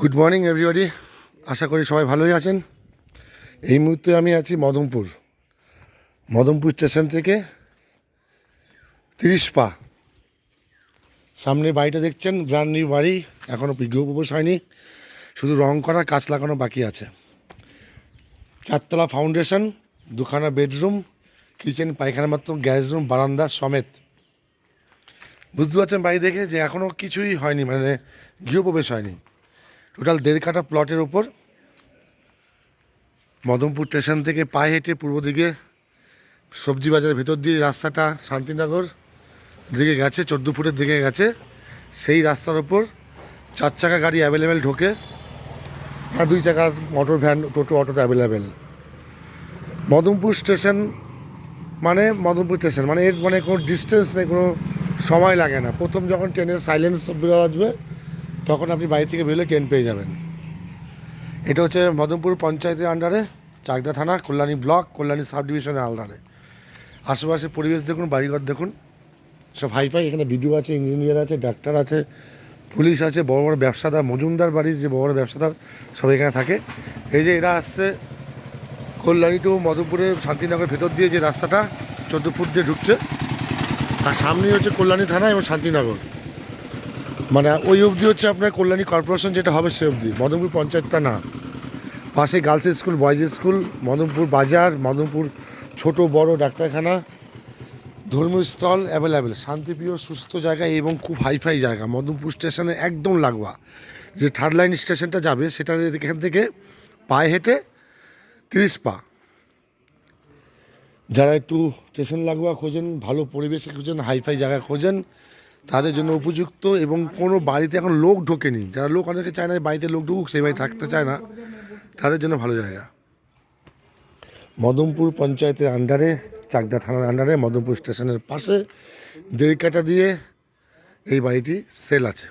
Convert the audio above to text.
Good morning everybody আশা করি সবাই ভালোই আছেন। এই মুহূর্তে আমি আছি মদমপুর। মদমপুর স্টেশন থেকে তিরিশ পা। সামনে বাড়িটা দেখছেন ব্র্যান্ড নিউ বাড়ি। এখনও গৃহপ্রবেশ হয়নি। শুধু রং করা, কাঁচ লাগানো বাকি আছে। চারতলা ফাউন্ডেশন দুখানা বেডরুম কিচেন পায়খানা মাত্র গ্যাস রুম বারান্দা সমেত। বুঝতে পারছেন বাড়ি দেখে যে এখনও কিছুই হয়নি মানে গৃহপ্রবেশ হয়নি। টোটাল দেড় কাটা প্লটের ওপর মদমপুর স্টেশন থেকে পায়ে হেঁটে পূর্ব দিকে সবজি বাজারের ভেতর দিয়ে রাস্তাটা শান্তিনগর দিকে গেছে চোদ্দ ফুটের দিকে গেছে। সেই রাস্তার ওপর চার চাকা গাড়ি অ্যাভেলেবেল ঢোকে। আর দুই চাকা মোটর ভ্যান টোটো অটোতে অ্যাভেলেবেল মদমপুর স্টেশন মানে মদমপুর স্টেশন মানে এর মানে কোনো ডিস্টেন্স নেই, কোনো সময় লাগে না। প্রথম যখন ট্রেনের সাইলেন্স বাজবে, তখন আপনি বাড়ি থেকে বেরোলে ট্রেন পেয়ে যাবেন। এটা হচ্ছে মদনপুর পঞ্চায়েতের আন্ডারে চাকদা থানা, কল্যাণী ব্লক, কল্যাণী সাব ডিভিশনের আন্ডারে আশেপাশে পরিবেশ দেখুন, বাড়িঘর দেখুন। সব হাইফাই, এখানে বিডিও আছে, ইঞ্জিনিয়ার আছে, ডাক্তার আছে, পুলিশ আছে, বড় বড় ব্যবসাদার, মজুমদার বাড়ির যে বড় বড় ব্যবসাদার সব এখানে থাকে। এই যে এরা আসছে, কল্যাণী টু মধুপুরের শান্তিনগরের ভেতর দিয়ে যে রাস্তাটা, চোদ্দ ফুট দিয়ে ঢুকছে। আর সামনে হচ্ছে কল্যাণী থানা এবং শান্তিনগর। মানে ওই অবধি হচ্ছে আপনার কল্যাণী কর্পোরেশন যেটা হবে সে অবধি, মদনপুর পঞ্চায়েতটা না। পাশে girls school, boys school, Madanpur বাজার, মদনপুর ছোট বড় ডাক্তারখানা, ধর্মীয় স্থল অ্যাভেলেবেল শান্তিপ্রিয়, সুস্থ জায়গা এবং খুব হাইফাই জায়গা। মদনপুর স্টেশনে একদম লাগোয়া। যে থার্ড লাইন স্টেশনটা যাবে, সেটা এখান থেকে পায়ে হেঁটে তিরিশ পা। যারা একটু স্টেশন লাগোয়া খোঁজেন, ভালো পরিবেশে খোঁজেন, হাইফাই জায়গা খোঁজেন, তাদের জন্য উপযুক্ত এবং কোনো বাড়িতে এখন লোক ঢোকেনি। যারা লোক অনেকে চায় না বাড়িতে লোক ঢুকুক, সেই বাড়ি থাকতে চায় না। তাদের জন্য ভালো জায়গা। মদমপুর পঞ্চায়েতের আন্ডারে চাকদা থানার আন্ডারে মদমপুর স্টেশনের পাশে, দেড় কাটা দিয়ে এই বাড়িটি সেল আছে।